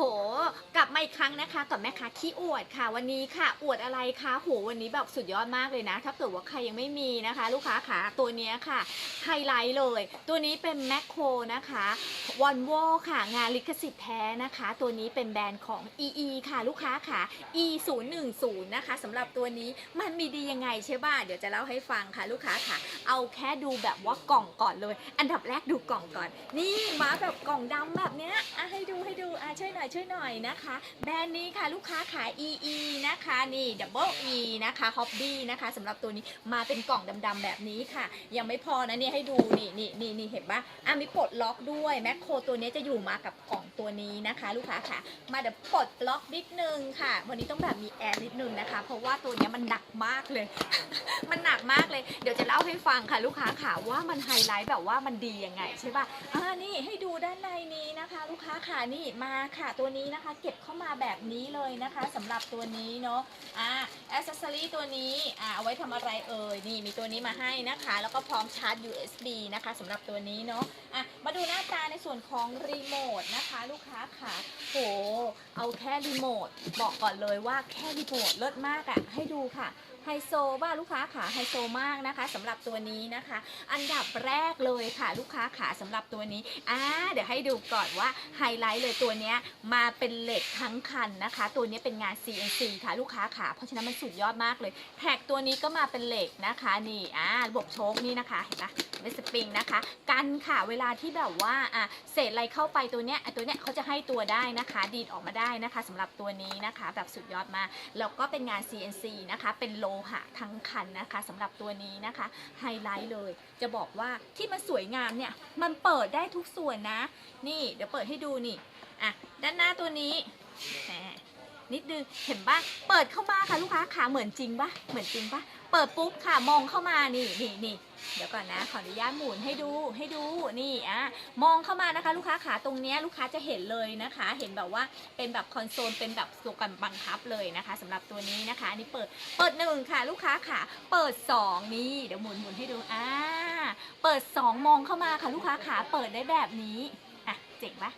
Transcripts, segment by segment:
โห กลับมาอีกครั้งนะคะกับแม่ค้าขี้อวดค่ะ วันนี้ค่ะ อวดอะไรคะโหวันนี้แบบสุดยอดมากเลยนะ ถ้าเกิดว่าใครยังไม่มีนะคะ ลูกค้าขาตัวนี้ค่ะไฮไลท์เลย ตัวนี้เป็นแมคโครนะคะ วอนโวค่ะ งานลิขสิทธิ์แท้นะคะ ตัวนี้เป็นแบรนด์ของ EE ค่ะลูกค้าค่ะ E 0 1 0นะคะสำหรับตัวนี้มันมีดียังไงใช่ป่ะเดี๋ยวจะเล่าให้ฟังค่ะลูกค้าค่ะ เอาแค่ดูแบบว่ากล่องก่อนเลย อันดับแรกดูกล่องก่อน นี่มาแบบกล่องดำแบบเนี้ยอะให้ดูให้ดูอะช่วยหน่อยช่วยหน่อยนะคะ แบรนด์นี้ค่ะลูกค้าขาย EE นะคะนี่ Double E นะคะ Hobby นะคะสำหรับตัวนี้มาเป็นกล่องดำๆแบบนี้ค่ะ ยังไม่พอนะเนี่ยให้ดูนี่นี่นี่นี่เห็นปะอะมีปลดล็อกด้วยแมคโคตัวนี้จะอยู่มากับกล่องตัวนี้นะคะ ลูกค้าค่ะ มาเดี๋ยวปลดล็อกนิดนึงค่ะ วันนี้ต้องแบบมีแอร์นิดนึงนะคะ เพราะว่าตัวนี้มันหนักมากเลย มันหนักมากเลย เดี๋ยวจะเล่าให้ฟังค่ะ ลูกค้าค่ะว่ามันไฮไลท์แบบว่ามันดียังไงใช่ป่ะอ่านี่ให้ดูด้านในนี้นะคะ ลูกค้าค่ะนี่มาค่ะตัวนี้นะคะ เก็บเข้ามาแบบนี้เลยนะคะสำหรับตัวนี้เนาะอ่าอ c เซอรี่ตัวนี้อ่าเอาไว้ทำอะไรเอ่ยนี่มีตัวนี้มาให้นะคะ แล้วก็พร้อมชาร์จ USB นะคะสำหรับตัวนี้เนาะอะมาดูหน้าตาในส่วนวนของรีโมทนะคะ ลูกค้าค่ะโหเอาแค่รีโมทบอกก่อนเลยว่าแค่รีโมทเลิศมากอะ่ะให้ดูค่ะ ฮโซบ้าลูกค้าขาไฮโซมากนะคะสำหรับตัวนี้นะคะ อันดับแรกเลยค่ะ ลูกค้าขาสำหรับตัวนี้อ่าเดี๋ยวให้ดูก่อนว่าไฮไลท์เลยตัวนี้มาเป็นเหล็กทั้งคันนะคะ ตัวนี้เป็นงาน CNC ค่ะลูกค้าขาเพราะฉะนั้นมันสุดยอดมากเลยแท็กตัวนี้ก็มาเป็นเหล็กนะคะนี่อ่าระบบโชคนี่นะคะเห็นปะเป็นสปริงนะคะ กันค่ะเวลาที่แบบว่าอะเศษอะไรเข้าไปตัวเนี้ยตัวเนี้ยเขาจะให้ตัวได้นะคะ ดีดออกมาได้นะคะสำหรับตัวนี้นะคะ แบบสุดยอดมากแล้วก็เป็นงาน CNC นะคะ เป็นโลหะทั้งคันนะคะสำหรับตัวนี้นะคะไฮไลท์เลย จะบอกว่าที่มันสวยงามเนี่ยมันเปิดได้ทุกส่วนนะ นี่เดี๋ยวเปิดให้ดูนี่อะด้านหน้าตัวนี้ นิดนึงเห็นปะเปิดเข้ามาค่ะลูกค้าขาเหมือนจริงปะเหมือนจริงปะเปิดปุ๊บค่ะมองเข้ามานี่นี่นี่เดี๋ยวก่อนนะขออนุญาตหมุนให้ดูให้ดูนี่อะมองเข้ามานะคะ ลูกค้าขาตรงเนี้ยลูกค้าจะเห็นเลยนะคะ เห็นแบบว่าเป็นแบบคอนโซลเป็นแบบตัวกันบังคับเลยนะคะสำหรับตัวนี้นะคะอันนี่เปิดเปิดหนึ่งค่ะ ลูกค้าค่ะเปิดสองนี่เดี๋ยวหมุนหมุนให้ดูอ่าเปิดสองมองเข้ามาค่ะ ลูกค้าขาเปิดได้แบบนี้อะเจ๋งปะ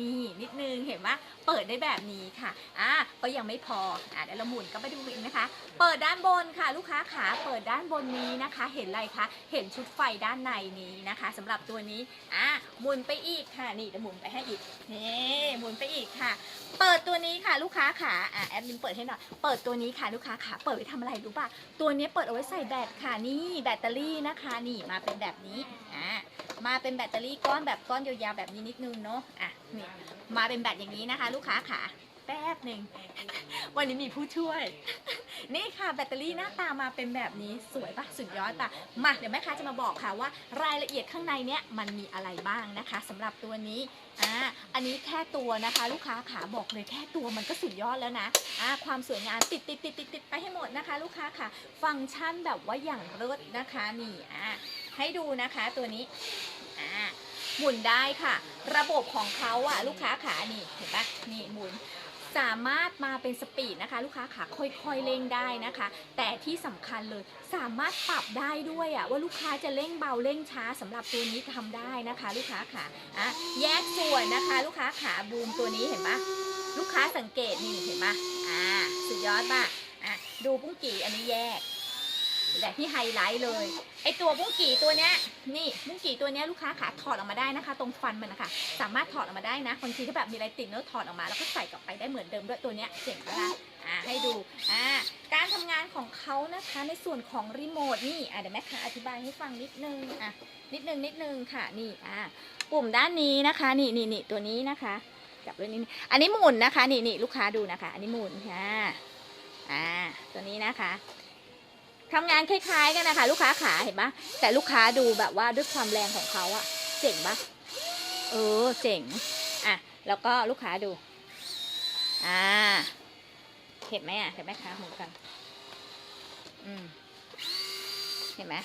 นี่นิดนึงเห็นปะเปิดได้แบบนี้ค่ะอะก็ยังไม่พออะเดี๋ยวเราหมุนก็ไปดูอีกนะคะ เปิดด้านบนค่ะ ลูกค้าขาเปิดด้านบนนี้นะคะ เห็นอะไรคะเห็นชุดไฟด้านในนี้นะคะสำหรับตัวนี้อะหมุนไปอีกค่ะนี่เดี๋ยวหมุนไปให้อีกนี่หมุนไปอีกค่ะ เปิดตัวนี้ค่ะลูกค้าขาอะแอดมินเปิดให้หน่อยเปิดตัวนี้ค่ะลูกค้าขาเปิดไว้ทำอะไรรู้ป่ะตัวนี้เปิดเอาไว้ใส่แบตค่ะนี่แบตเตอรี่นะคะนี่มาเป็นแบบนี้อะมาเป็นแบตเตอรี่ก้อนแบบก้อนยาวๆแบบนี้นิดนึงเนาะอะ นี่มาเป็นแบตอย่างนี้นะคะ ลูกค้าขาแป๊บหนึ่ง วันนี้มีผู้ช่วย นี่ค่ะแบตเตอรี่หน้าตามาเป็นแบบนี้สวยปะสุดยอดปะมาเดี๋ยวแม่ค้าจะมาบอกค่ะว่ารายละเอียดข้างในเนี้ยมันมีอะไรบ้างนะคะสำหรับตัวนี้อ่าอันนี้แค่ตัวนะคะ ลูกค้าขาบอกเลยแค่ตัวมันก็สุดยอดแล้วนะอ่าความสวยงามติดติดติดติดติดไปให้หมดนะคะ ลูกค้าค่ะ ฟังก์ชันแบบว่าอย่างเลิศนะคะนี่อ่าให้ดูนะคะตัวนี้อ่า หมุนได้ค่ะ ระบบของเขาอะลูกค้าขานี่เห็นปะนี่หมุนสามารถมาเป็นสปีดนะคะ ลูกค้าขาค่อยๆเร่งได้นะคะ แต่ที่สำคัญเลยสามารถปรับได้ด้วยอะว่าลูกค้าจะเร่งเบาเร่งช้าสำหรับตัวนี้ทำได้นะคะ ลูกค้าขาอะแยกส่วนนะคะ ลูกค้าขาบูมตัวนี้เห็นปะลูกค้าสังเกตนี่เห็นปะอ่าสุดยอดปะอะดูปุ้งกี่อันนี้แยก แต่ที่ไฮไลท์เลย ไอตัวปุ้งกี่ตัวเนี้ยนี่ปุ้งกี่ตัวเนี้ยลูกค้าขาถอดออกมาได้นะคะ ตรงฟันมันนะคะสามารถถอดออกมาได้นะบางทีถ้าแบบมีอะไรติดเนื้อถอดออกมาแล้วก็ใส่กลับไปได้เหมือนเดิมด้วยตัวเนี้ยเจ๋งปะล่ะอ่าให้ดูอ่าการทำงานของเขานะคะในส่วนของรีโมทนี่อ่าเดี๋ยวแม่ค้าอธิบายให้ฟังนิดนึงอะนิดนึงนิดนึงค่ะนี่อ่าปุ่มด้านนี้นะคะ นี่นี่นี่ตัวนี้นะคะจับด้วยนี่อันนี้หมุนนะคะ นี่นี่ลูกค้าดูนะคะ อันนี้หมุนค่ะอ่าตัวนี้นะคะ ทำงานคล้ายๆกันนะคะลูกค้าขาเห็นปะแต่ลูกค้าดูแบบว่าด้วยความแรงของเขาอะเจ๋งปะเออเจ๋งอะแล้วก็ลูกค้าดู อ่าเห็นไหมอะเห็นไหมคะหมุนกัน อืมเห็นไหม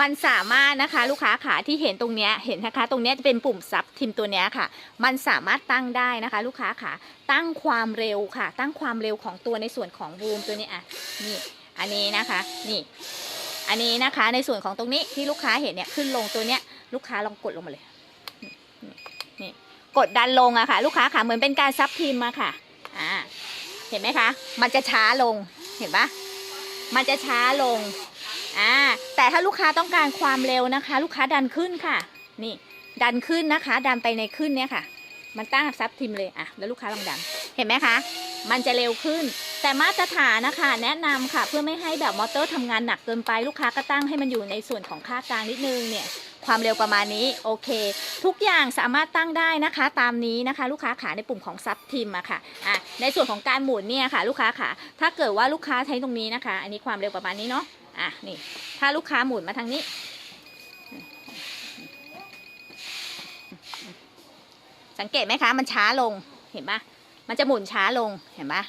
มันสามารถนะคะลูกค้าขาที่เห็นตรงเนี้ยเห็นนะคะ ตรงเนี้ยจะเป็นปุ่มซับทิมตัวเนี้ยค่ะ มันสามารถตั้งได้นะคะ ลูกค้าขาตั้งความเร็วค่ะ ตั้งความเร็วของตัวในส่วนของบูมตัวนี้อะนี่ อันนี้นะคะนี่ อันนี้นะคะในส่วนของตรงนี้ที่ลูกค้าเห็นเนี่ยขึ้นลงตัวเนี้ยลูกค้าลองกดลงมาเลยนี่กดดันลงอะค่ะ ลูกค้าค่ะเหมือนเป็นการซับพิมพ์อะค่ะอ่าเห็นไหมคะ มันจะช้าลงเห็นปะมันจะช้าลงอ่าแต่ถ้าลูกค้าต้องการความเร็วนะคะ ลูกค้าดันขึ้นค่ะ นี่ ดันขึ้นนะคะ ดันไปในขึ้นเนี่ยค่ะ มันตั้งซับพิมพ์เลยอะแล้วลูกค้าลองดันเห็นไหมคะ มันจะเร็วขึ้น แต่มาตรฐานนะคะแนะนำค่ะเพื่อไม่ให้แบบมอเตอร์ทำงานหนักเกินไปลูกค้าก็ตั้งให้มันอยู่ในส่วนของค่ากลางนิดนึงเนี่ยความเร็วประมาณนี้โอเค ทุกอย่างสามารถตั้งได้นะคะ ตามนี้นะคะ ลูกค้าขาในปุ่มของซับทิมอะค่ะอะ ในส่วนของการหมุนเนี่ยค่ะ ลูกค้าขาถ้าเกิดว่าลูกค้าใช้ตรงนี้นะคะ อันนี้ความเร็วประมาณนี้เนาะอะนี่ ถ้าลูกค้าหมุนมาทางนี้สังเกตไหมคะ มันช้าลงเห็นปะมันจะหมุนช้าลงเห็นปะ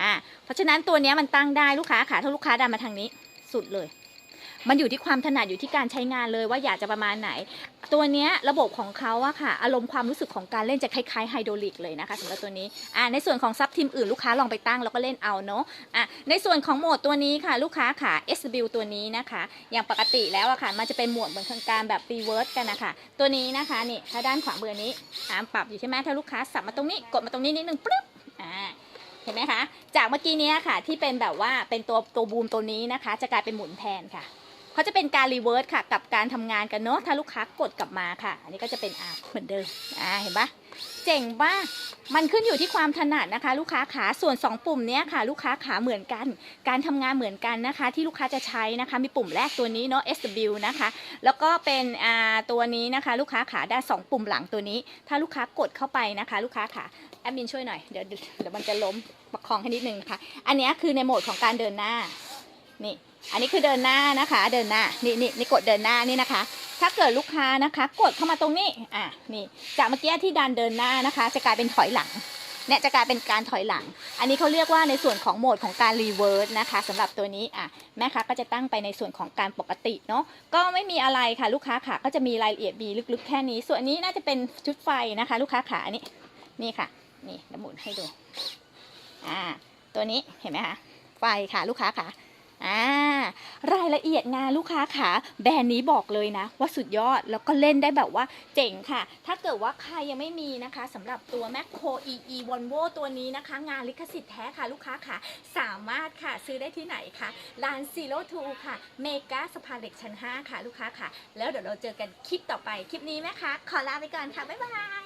อ่าเพราะฉะนั้นตัวนี้มันตั้งได้ลูกค้าค่ะถ้าลูกค้าดันมาทางนี้สุดเลย มันอยู่ที่ความถนัดอยู่ที่การใช้งานเลยว่าอยากจะประมาณไหน ตัวนี้ระบบของเขาอะค่ะ อารมณ์ความรู้สึกของการเล่นจะคล้ายๆไฮโดรลิกเลยนะคะสำหรับตัวนี้อ่าในส่วนของซับทีมอื่นลูกค้าลองไปตั้งแล้วก็เล่นเอาเนาะอะในส่วนของโหมดตัวนี้ค่ะ ลูกค้าค่ะ SW ตัวนี้นะคะ อย่างปกติแล้วอะค่ะ มันจะเป็นโหมดเหมือนการแบบรีเวิร์สกันนะคะตัวนี้นะคะนี่ถ้าด้านขวามือร์นี้อ่าปรับอยู่ใช่ไหมถ้าลูกค้าสับมาตรงนี้กดมาตรงนี้นิดนึงปึ๊บอ่า เห็นไหมคะ จากเมื่อกี้เนี้ยค่ะ ที่เป็นแบบว่าเป็นตัวตัวบูมตัวนี้นะคะ จะกลายเป็นหมุนแทนค่ะเขาจะเป็นการรีเวิร์สค่ะ กับการทำงานกันเนาะถ้าลูกค้ากดกลับมาค่ะ อันนี้ก็จะเป็นอาเหมือนเดิมอ่าเห็นปะเจ๋งป่ะมันขึ้นอยู่ที่ความถนัดนะคะ ลูกค้าขาส่วน 2 ปุ่มเนี้ยค่ะ ลูกค้าขาเหมือนกัน การทำงานเหมือนกันนะคะ ที่ลูกค้าจะใช้นะคะ มีปุ่มแรกตัวนี้เนาะ SW นะคะ แล้วก็เป็นอ่าตัวนี้นะคะ ลูกค้าขาได้สองปุ่มหลังตัวนี้ ถ้าลูกค้ากดเข้าไปนะคะ ลูกค้าขา แอดมินช่วยหน่อย เดี๋ยวเดี๋ยวมันจะล้มประคองให้นิดนึงค่ะอันนี้คือในโหมดของการเดินหน้า นี่ อันนี้คือเดินหน้านะคะ เดินหน้า นี่นี่นี่กดเดินหน้านี่นะคะ ถ้าเกิดลูกค้านะคะ กดเข้ามาตรงนี้ อะ นี่ จากเมื่อกี้ที่ดันเดินหน้านะคะ จะกลายเป็นถอยหลัง เนี่ยจะกลายเป็นการถอยหลัง อันนี้เขาเรียกว่าในส่วนของโหมดของการรีเวิร์สนะคะสำหรับตัวนี้ อะ แม่ค้าก็จะตั้งไปในส่วนของการปกติเนาะ ก็ไม่มีอะไรค่ะลูกค้าค่ะก็จะมีรายละเอียดมีลึกๆแค่นี้ ส่วนนี้น่าจะเป็นชุดไฟนะคะ ลูกค้าขาอันนี้ นี่ค่ะ นี่เดี๋ยวหมุนให้ดู อ่า ตัวนี้เห็นไหมคะ ไฟค่ะลูกค้าค่ะอ่ารายละเอียดงานลูกค้าขาแบรนด์นี้บอกเลยนะ ว่าสุดยอดแล้วก็เล่นได้แบบว่าเจ๋งค่ะ ถ้าเกิดว่าใครยังไม่มีนะคะสำหรับตัว Macro EE Volvo ตัวนี้นะคะ งานลิขสิทธิ์แท้ค่ะลูกค้าค่ะ สามารถค่ะซื้อได้ที่ไหนคะร้าน Zero Two ค่ะเมกาสภาเหล็กชั้น 5 ค่ะลูกค้าค่ะ แล้วเดี๋ยวเราเจอกันคลิปต่อไป คลิปนี้แม่คะขอลาไปก่อนค่ะ บ๊ายบาย